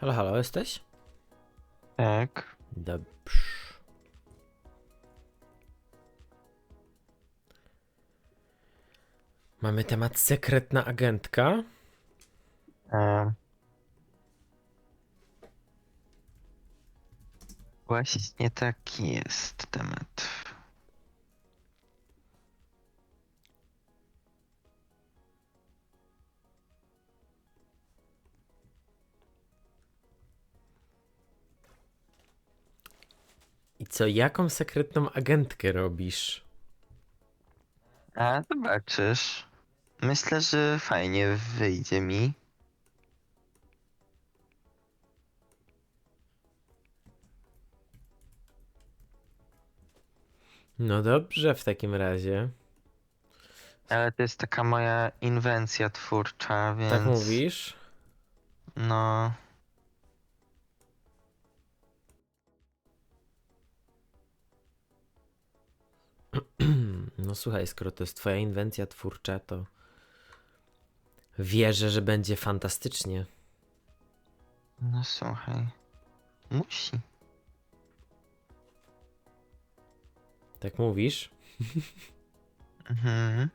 Halo, halo, jesteś? Tak. Dobrze. Mamy temat sekretna agentka. E... Właśnie taki jest temat. Co, jaką sekretną agentkę robisz? A zobaczysz. Myślę, że fajnie wyjdzie mi. No dobrze, w takim razie. Ale to jest taka moja inwencja twórcza, więc. Tak mówisz? No. No słuchaj, skoro to jest twoja inwencja twórcza, to wierzę, że będzie fantastycznie. No słuchaj. Musi. Tak mówisz? Mhm.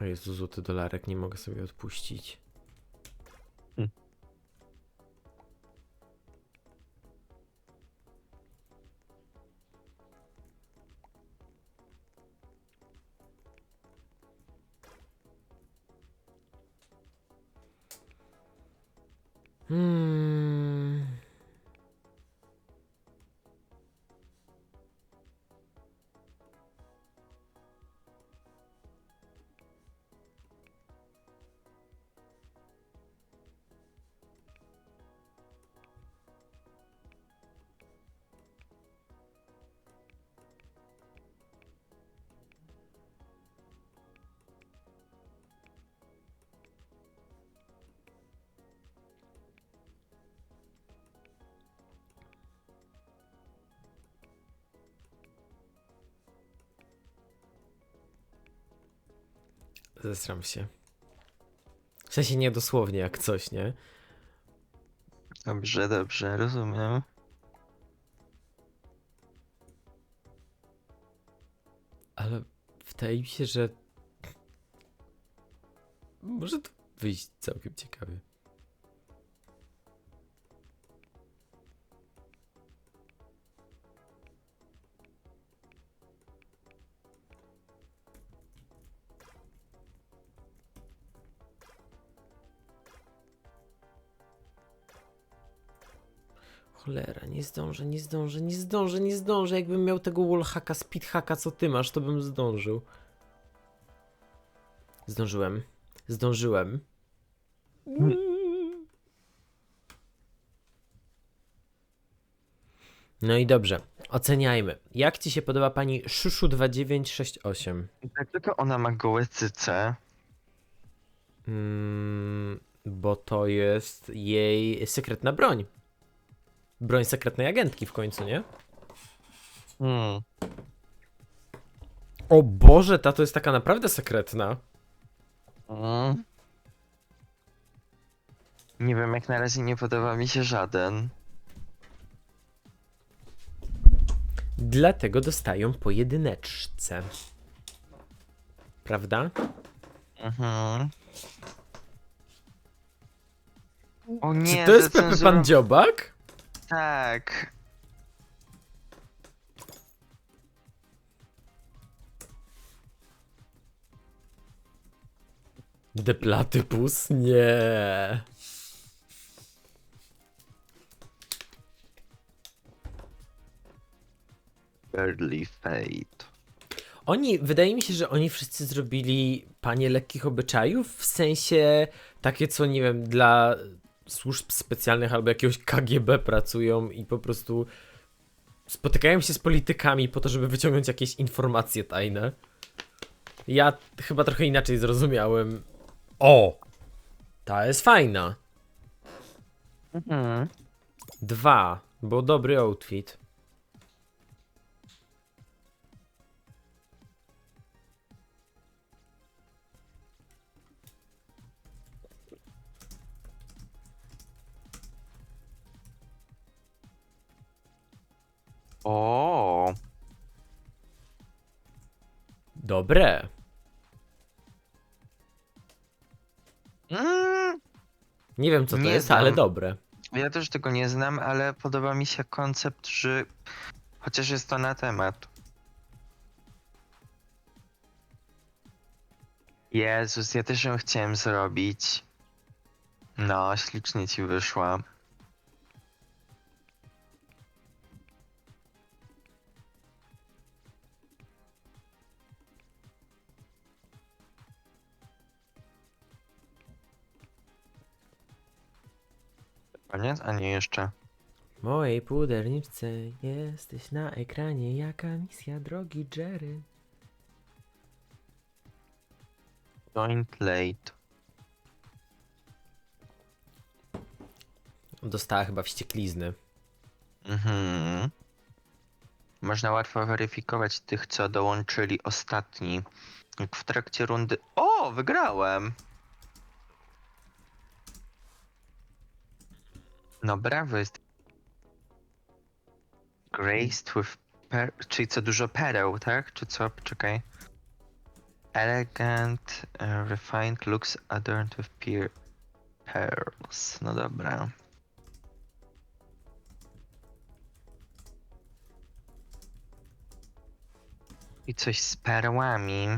Jezu, złoty dolarek, nie mogę sobie odpuścić. Zesram się. W sensie nie dosłownie jak coś, nie? Dobrze, dobrze, rozumiem. Ale wydaje mi się, że może to wyjść całkiem ciekawie. Cholera, nie zdążę, nie zdążę, nie zdążę, nie zdążę. Jakbym miał tego wallhacka, speedhacka, co ty masz, to bym zdążył. Zdążyłem. Zdążyłem. No i dobrze, oceniajmy. Jak ci się podoba pani Shushu2968? Dlaczego ona ma gołe cyce? Mm, bo to jest jej sekretna broń. Broń sekretnej agentki w końcu, nie? Hmm. O Boże, ta to jest taka naprawdę sekretna. Mm. Nie wiem, jak na razie nie podoba mi się żaden. Dlatego dostają pojedyneczce. Prawda? Mhm. O nie, Czy to jest Pepe Pan Dziobak? Tak. Platypus? Nie. Early Fate. Oni, wydaje mi się, że oni wszyscy zrobili panie lekkich obyczajów, w sensie takie, co nie wiem, dla służb specjalnych albo jakiegoś KGB pracują i po prostu spotykają się z politykami po to, żeby wyciągnąć jakieś informacje tajne. Ja chyba trochę inaczej zrozumiałem. O! Ta jest fajna. Mhm. Dwa, bo dobry outfit. Dobre. mm, Nie wiem co to Nie jest, znam. ale dobre. ja też tego nie znam, ale podoba mi się koncept, że chociaż jest to na temat. Jezus, ja też ją chciałem zrobić. No, ślicznie ci wyszła. Koniec? A nie jeszcze. W mojej puderniczce jesteś na ekranie. Jaka misja, drogi Jerry? Joint late. Dostała chyba wścieklizny. Mhm. Można łatwo weryfikować tych, co dołączyli ostatni. Jak w trakcie rundy. O, wygrałem! No brawo jest. Graced with per... Czyli co dużo pereł, tak? Czy co? Czekaj. Elegant, uh, refined looks adorned with peer pearls. No dobra. I coś z perłami.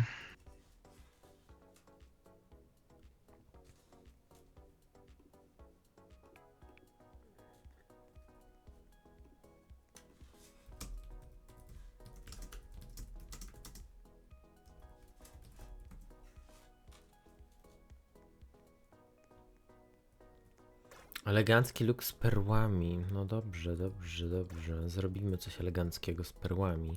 Elegancki look z perłami. No dobrze, dobrze, dobrze. Zrobimy coś eleganckiego z perłami.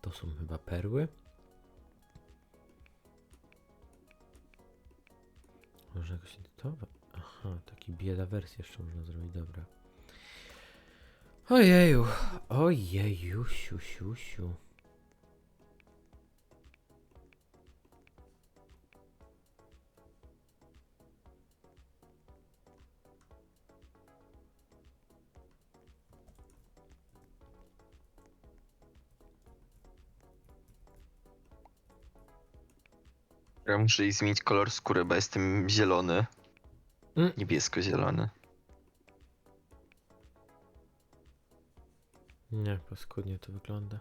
To są chyba perły. Można jakoś edytować. Aha, taki bieda wersję jeszcze można zrobić, dobra. Ojeju, ojeju, siu, siu, siu. Ja muszę jej zmienić kolor skóry, bo jestem zielony. Mm. Niebiesko-zielony. Paskudnie to wygląda.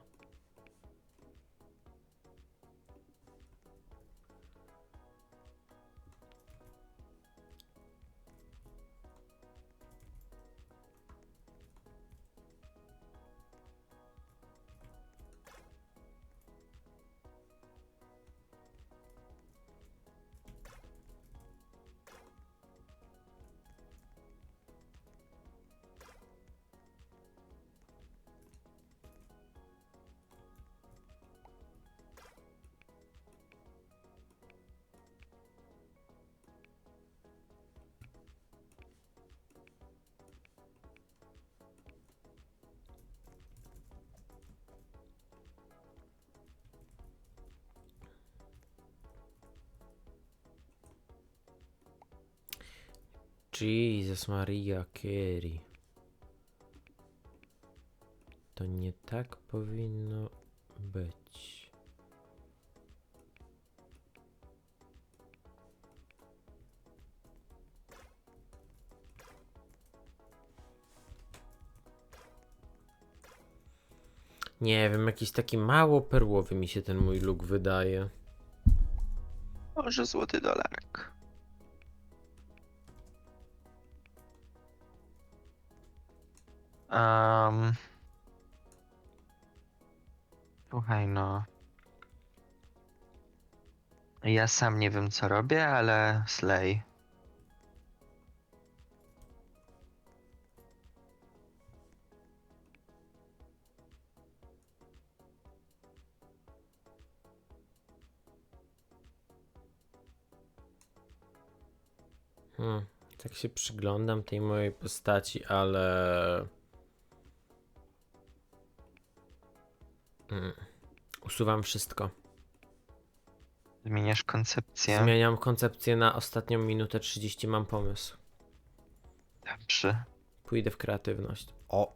Jesus Maria Carey. To nie tak powinno być. Nie wiem, jakiś taki mało perłowy mi się ten mój look wydaje. Może złoty dolarek. Słuchaj no. Ja sam nie wiem co robię, ale slay. Hmm. Tak się przyglądam tej mojej postaci, ale. Usuwam wszystko. Zmieniasz koncepcję. Zmieniam koncepcję na ostatnią minutę 30. Mam pomysł. Dobrze. Pójdę w kreatywność. O!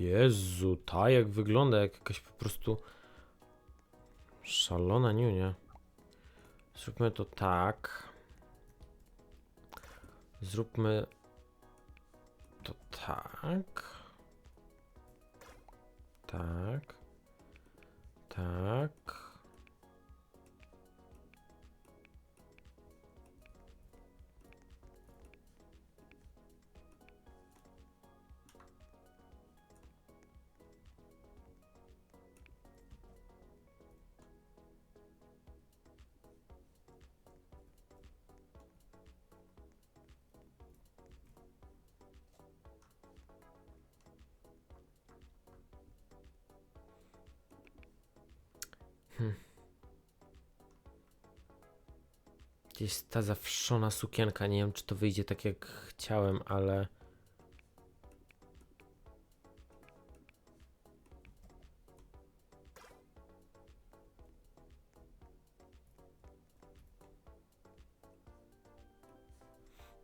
Jezu, ta jak wygląda, jak jakaś po prostu szalona niunia. Zróbmy to tak. Zróbmy to tak. Tak. Так. Tak. Gdzieś ta zawszona sukienka. Nie wiem, czy to wyjdzie tak jak chciałem, ale.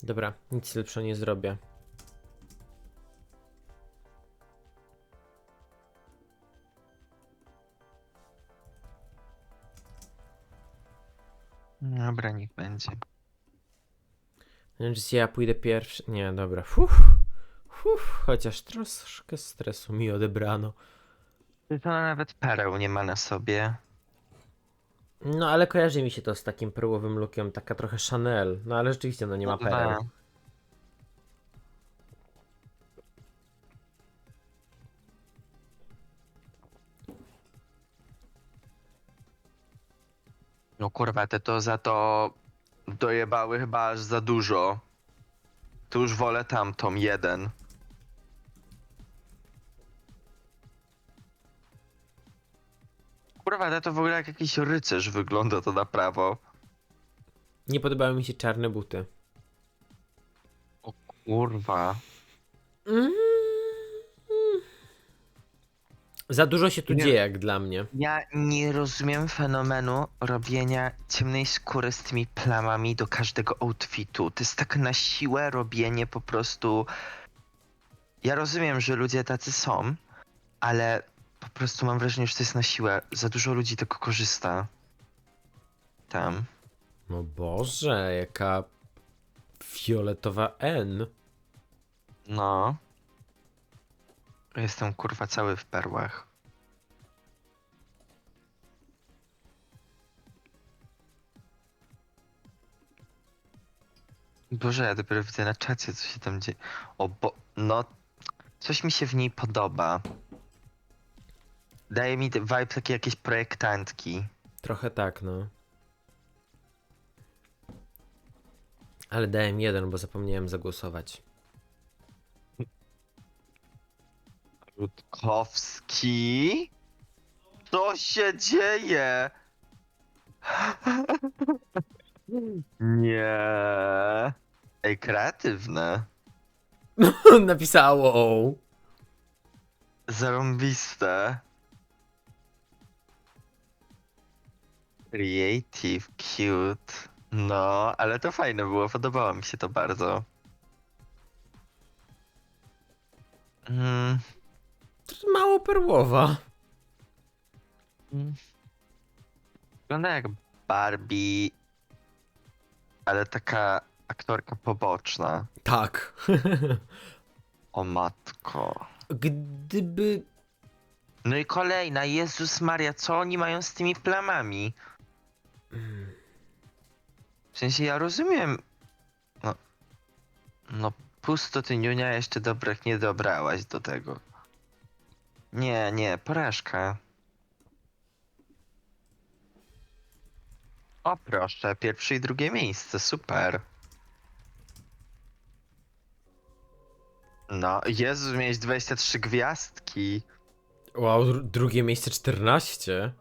Dobra, nic lepszego nie zrobię. Dobra, niech będzie. Więc ja pójdę pierwszy. Nie, dobra. Fuh, fuh, chociaż troszkę stresu mi odebrano. To nawet pereł nie ma na sobie. No ale kojarzy mi się to z takim perłowym lookiem, taka trochę Chanel. No ale rzeczywiście no nie ma pereł. Kurwa, te to za to dojebały chyba aż za dużo. Tu już wolę tamtą, jeden. Kurwa, te to w ogóle jak jakiś rycerz wygląda to na prawo. Nie podobały mi się czarne buty. O kurwa. Za dużo się tu Nie. dzieje jak dla mnie. Ja nie rozumiem fenomenu robienia ciemnej skóry z tymi plamami do każdego outfitu. To jest tak na siłę robienie po prostu. Ja rozumiem, że ludzie tacy są, ale po prostu mam wrażenie, że to jest na siłę. Za dużo ludzi tego korzysta. Tam. No Boże, jaka fioletowa N. No. Jestem kurwa cały w perłach. Boże, ja dopiero widzę na czacie, co się tam dzieje. O bo... no... Coś mi się w niej podoba. Daje mi vibe takie jakieś projektantki. Trochę tak, no. Ale dałem jeden, bo zapomniałem zagłosować. Rutkowski? Co się dzieje? Nie. Ej, kreatywne. Napisało. Zarąbiste. Creative, cute. No, ale to fajne było, podobało mi się to bardzo. Mm, Mało perłowa. Wygląda jak Barbie, ale taka aktorka poboczna. Tak. O matko. Gdyby. No i kolejna, Jezus Maria, co oni mają z tymi plamami? W sensie ja rozumiem. No, no pusto ty niunia jeszcze dobrych nie dobrałaś do tego. Nie, nie, porażka. O proszę, pierwsze i drugie miejsce, super. No, Jezu, miałeś 23 gwiazdki. Wow, dru- drugie miejsce 14.